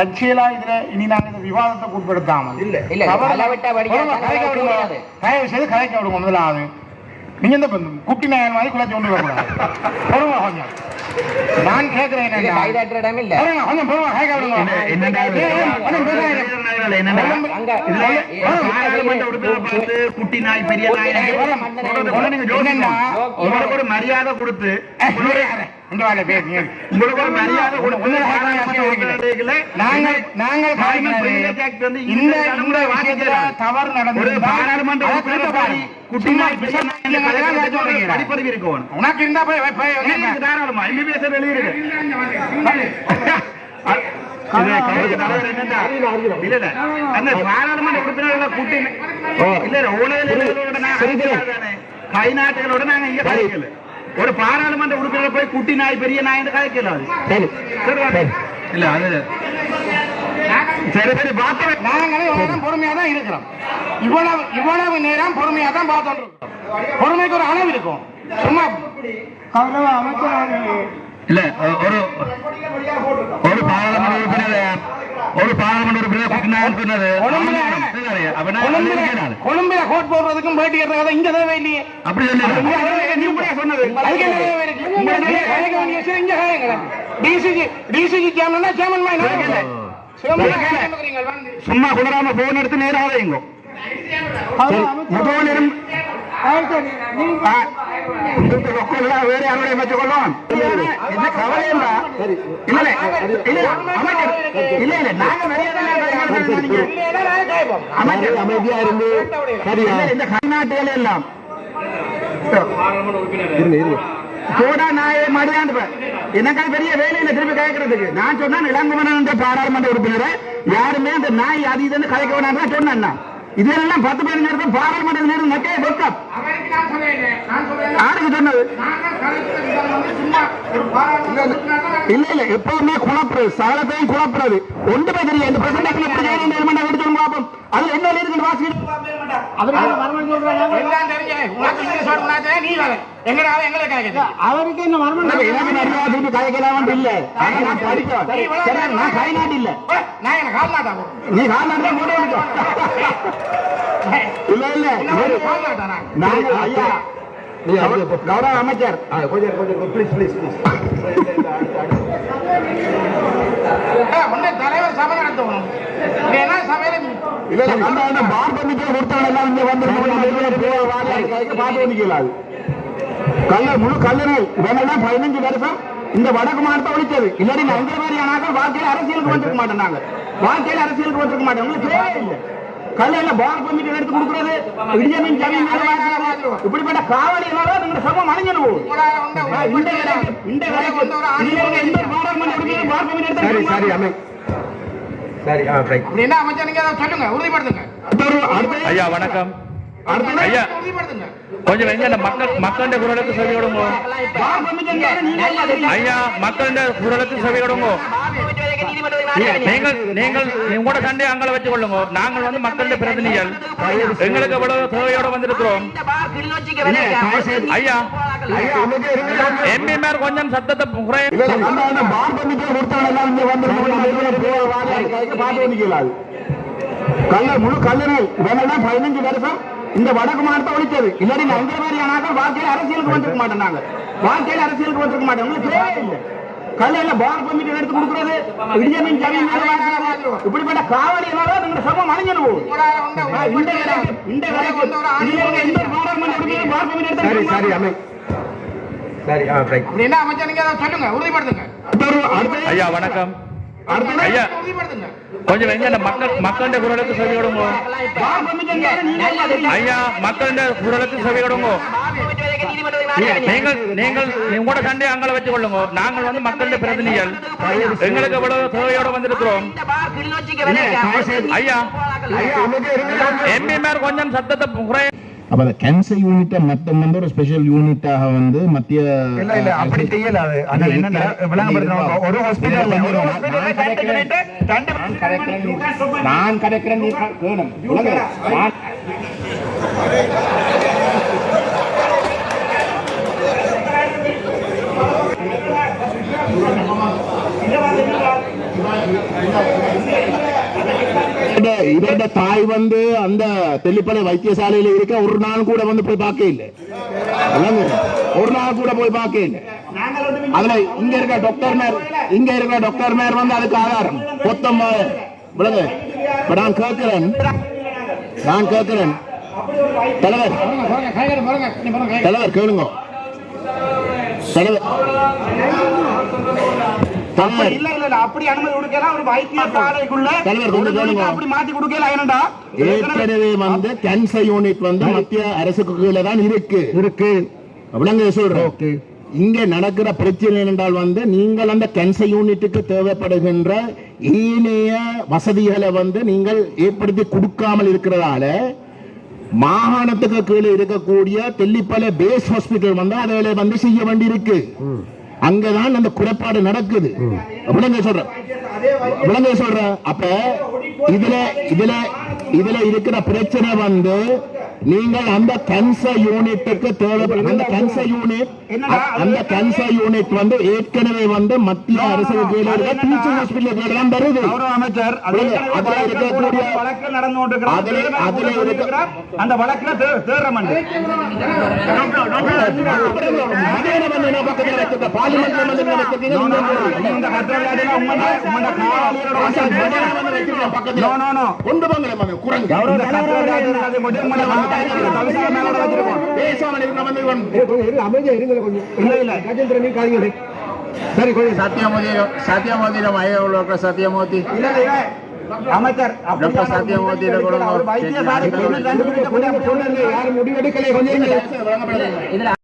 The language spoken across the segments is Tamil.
தற்செயலா இதுல இனி நாங்க இந்த விவாதத்தை உட்படுத்தாமல் இல்ல, இல்ல. தயவு செய்து கலைக்க விடுங்க முதலாவது. நீங்க இந்த குட்டி நாயன் மாதிரி குலைச்சு கொண்டு வரக்கூடாது. பொறுமை கொஞ்சம். நான் கேட்கிறேன் குட்டி நாய் பெரிய நாய் மரியாதை கொடுத்து வாங்க பேசுங்க உங்களுக்கு மரியாதை உறுப்பினர்களை நாங்கள் நாங்கள் இந்த இந்த வாசிக்கிறார். தவறு ஒரு நடந்து பாராளுமன்ற படிப்பறிவு இருக்கணும் உனக்கு இருந்தா போய் தாராளமா இல்ல, இல்ல, அந்த பாராளுமன்ற உறுப்பினர்களை கூட்டி இல்ல, இல்ல, ஊழல்களோட நான் தானே. கை நாட்டுகளோட நாங்க இங்க கலைக்கல ஒரு பாராளுமன்ற உறுப்பினர் போய் குட்டி நாய் பெரிய நாய் கலைக்கல அது சரி. இல்ல அது சரி சரி பார்த்தேன் நாங்களே பொறுமையா தான் இருக்கிறோம். இவ்வளவு இவ்வளவு நேரம் பொறுமையா தான் இருக்கோம் பொறுமைக்கு ஒரு அளவு இருக்கும். சும்மா அமைச்சர் இல்ல ஒரு ஒரு பாராளுமன்ற உறுப்பினர் ஒரு பாராளுமன்ற உறுப்பினர் குட்டி நாய் சொன்னது கொழும்புல கோட் போடுறதுக்கும் பேட்டி கட்டுறதும் இங்க தேவை இல்லையே அப்படி சொல்லி சொன்னது. சும்மா குளராம போன் எடுத்து நேராக வைங்க முதல் நேரம் வேற யாருடைய வச்சுக்கொள்ளும் என்ன கவலை இல்ல இல்ல. இல்ல இல்ல. அமைச்சர் இல்ல இல்ல. நாங்க மரியாதை இல்லைன்னா நாங்க கேட்போம். அமைச்சர் அமைதியா இருந்து சரியா இந்த கர்நாட்டுகள் எல்லாம். போடா நாயே மடியாண்டு எனக்கு பெரிய வேலையில திருப்பி கேட்கறதுக்கு நான் சொன்னேன் இளங்குமணன் என்ற பாராளுமன்ற உறுப்பினரை யாருமே அந்த நாய் அது இதுன்னு கலைக்க வேணாம் சொன்னேன் நான். இதெல்லாம் பத்து பதினஞ்சு நேரம் பாராளுமன்ற நேரம். நக்கே பக்கம் யாருக்கு சொன்னது? இல்ல இல்ல. எப்பவுமே குழப்புறது சாலத்தையும் குழப்புறது. ஒன்றுமே தெரியும் இந்த பிரசன்டேஷன் எப்படி செய்யணும் எலிமெண்ட் எடுத்து வந்து பார்ப்போம் அதுல என்ன இருக்கு வாசிக்கிட்டு எல்லாம் தெரிஞ்சு, உனக்கு இங்க சொல்ல முடியாது, நீ வேலை. எங்கட ஆளு எங்களை கேட்குது. அவருக்கு என்ன மர்மம் கதைக்கலாம் இல்ல நான் படித்தவன் சரி, நான் கை நாட்டு இல்ல. நான் என்ன கால் நாட்டா போ. நீ கால்நாட்டு மூட இல்ல இல்ல. நான்? ஐயா கௌரவ அமைச்சர். உன்னை தலைவர் சபை நடத்தணும் நீ என்ன சபையில நீ- இல்ல அந்த அந்த பார் பண்ணிட்டு கொடுத்தாங்க எல்லாம் இங்க வந்து பார்த்து வந்துக்கலாம் கல்ல முழு கல்லணை வேணா பதினஞ்சு வருஷம் இந்த வடக்கு மாவட்டத்தை ஒழிச்சது. இல்லாட்டி அந்த மாதிரி ஆனாக்கள் வாழ்க்கையில அரசியலுக்கு வந்திருக்க மாட்டோம் நாங்க. வாழ்க்கையில அரசியலுக்கு வந்திருக்க மாட்டோம் உங்களுக்கு தேவை இல்லை. கல்ல பார் பண்ணிட்டு எடுத்து கொடுக்குறது? இடியமின் ஜமீன் இப்படிப்பட்ட காவலிகளால நீங்க சமம் அணிஞ்சிட்டு போகும் இந்த இந்த வேலைக்கு வந்து ஒரு ஆணி இதுல இருக்க எந்த பாராளுமன்ற உறுப்பினரும் பார் பண்ணிட்டு எடுத்து சரி அமை சரி அப்படின்னா அமைச்சர் நீங்க அதை சொல்லுங்க உறுதிப்படுத்துங்க. அடுத்த ஐயா வணக்கம். அடுத்த ஐயா உறுதிப்படுத்துங்க. கொஞ்சம் இந்த மக்கள் மக்களுடைய குரலுக்கு செவி கொடுங்க ஐயா மக்களுடைய குரலுக்கு செவி கொடுங்க நீங்கள் நீங்கள் உங்களோட சண்டை அங்கே வச்சு கொள்ளுங்க நாங்கள் வந்து மக்களுடைய பிரதிநிதிகள். எங்களுக்கு எவ்வளவு தேவையோட வந்திருக்கிறோம். ஐயா. எம்பி மேர் கொஞ்சம் சத்தத்தை கல்ல முழு கல்லணை வேணா பதினஞ்சு வருஷம் இந்த வடக்கு மாவட்டத்தை ஒழிச்சது இல்லாட்டி அந்த மாதிரி ஆனாக்கள் வாழ்க்கையில அரசியலுக்கு வந்திருக்க மாட்டோம் நாங்க வாழ்க்கையில அரசியலுக்கு வந்திருக்க மாட்டோம் உங்களுக்கு தேவை இல்லை கல்லையில பார் பண்ணிட்டு எடுத்து கொடுக்குறது. இடியமின் ஜமீன் இப்படிப்பட்ட காவலிகளால நீங்க சமம் ஒரு இந்த இந்த பண்ணிட்டு எடுத்து சரி அமை. அப்படின்னா அமைச்சர் நீங்க சொல்லுங்க உறுதிப்படுத்துங்க. ஐயா வணக்கம். ஐயா கொஞ்சம் இந்த மக்கள் மக்களுடைய குரலுக்கு செவி கொடுங்க. ஐயா மக்களுடைய குரலுக்கு செவி கொடுங்க. நீங்கள் நீங்கள் உங்களோட சண்டை அங்கே வச்சு கொள்ளுங்க. நாங்கள் வந்து மக்களுடைய பிரதிநிதிகள். எங்களுக்கு எவ்வளவு தேவையோட வந்திருக்கிறோம். ஐயா எம்பி மேர் கொஞ்சம் சத்தத்தை அப்ப அந்த கேன்சர் யூனிட்டை மொத்தம் வந்து ஒரு ஸ்பெஷல் யூனிட்டாக வந்து மத்திய இல்ல இல்ல அப்படி செய்யல அது என்னன்னா விளங்கப்படுத்தணும் ஒரு ஹாஸ்பிடல்ல ஒரு ரெண்டு நான் கிடைக்கிறேன் நீ வேணும் நான் இவருடைய- இவருடைய தாய் வந்து அந்த தெல்லிப்பளை வைத்தியசாலையில இருக்க ஒரு நாள் கூட வந்து போய் பார்க்க இல்லை. ஒரு நாள் கூட போய் பார்க்க இல்லை. அதுல இங்க இருக்க டாக்டர் மேர் இங்க இருக்க டாக்டர் மேர் வந்து அதுக்கு ஆதாரம். மொத்தம் விளங்கு இப்ப நான் கேட்கிறேன். நான் கேட்கிறேன். தலைவர். தலைவர் கேளுங்க. தலைவர். தலைவர் இல்ல இல்ல அப்படி அனுமதி கொடுக்கலாம் ஒரு வைத்தியசாலைக்குள்ள தலைவர், கொஞ்சம் கேளுங்க. அப்படி மாத்தி கொடுக்கல ஏனண்டா ஏற்கனவே வந்து கேன்சர் யூனிட் வந்து மத்திய அரசுக்கு கீழே தான் இருக்கு. இருக்கு. விளங்க சொல்றேன். இங்க நடக்கிற பிரச்சனை என்றால் வந்து நீங்கள் அந்த கேன்சர் யூனிட்டுக்கு தேவைப்படுகின்ற ஏனைய வசதிகளை வந்து நீங்கள் ஏற்படுத்தி கொடுக்காமல் இருக்கிறதால மாகாணத்துக்கு கீழே இருக்கக்கூடிய தெல்லிப்பளை பேஸ் ஹாஸ்பிட்டல் வந்து அதை வந்து செய்ய வேண்டியிருக்கு. அங்கதான் அந்த குறைபாடு நடக்குது. விளங்க சொல்றேன். விளங்க சொல்றேன். அப்ப இதுல இதுல இதுல இருக்கிற பிரச்சனை வந்து நீங்கள் அந்த கேன்சர் யூனிட்டுக்கு தேவைப்படும். அந்த கேன்சர் யூனிட் அந்த கேன்சர் யூனிட் வந்து ஏற்கனவே வந்து மத்திய அரசு கீழே இருக்க டீச்சிங் ஹாஸ்பிட்டல் கீழே தான் வருது. அமைச்சர் அதுல இருக்கக்கூடிய- கூட வழக்கு நடந்து கொண்டிருக்கிறது. அதுல-. அந்த வழக்குல. நீ no. கொண்டு வாங்க மகன், குரங்கு. இவன் இல்ல இல்ல. சத்யமோதி சத்யமோதியிடம் ஐயா உள்ள சத்யமோதி இல்ல இல்ல. அமைச்சர் டாக்டர் சத்யமூர்த்தி. யாரும் முடிவெடுக்கலை கொஞ்சம்.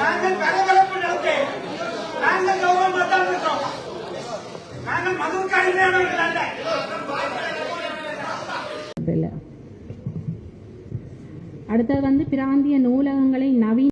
நாங்கள் கலகலப்பு நடத்தி நாங்கள் கௌரவமாக தான் இருக்கோம். நாங்கள் மதுவுக்கு அடிமையானவர்கள் அல்ல. அடுத்தது வந்து பிராந்திய நூலகங்கள்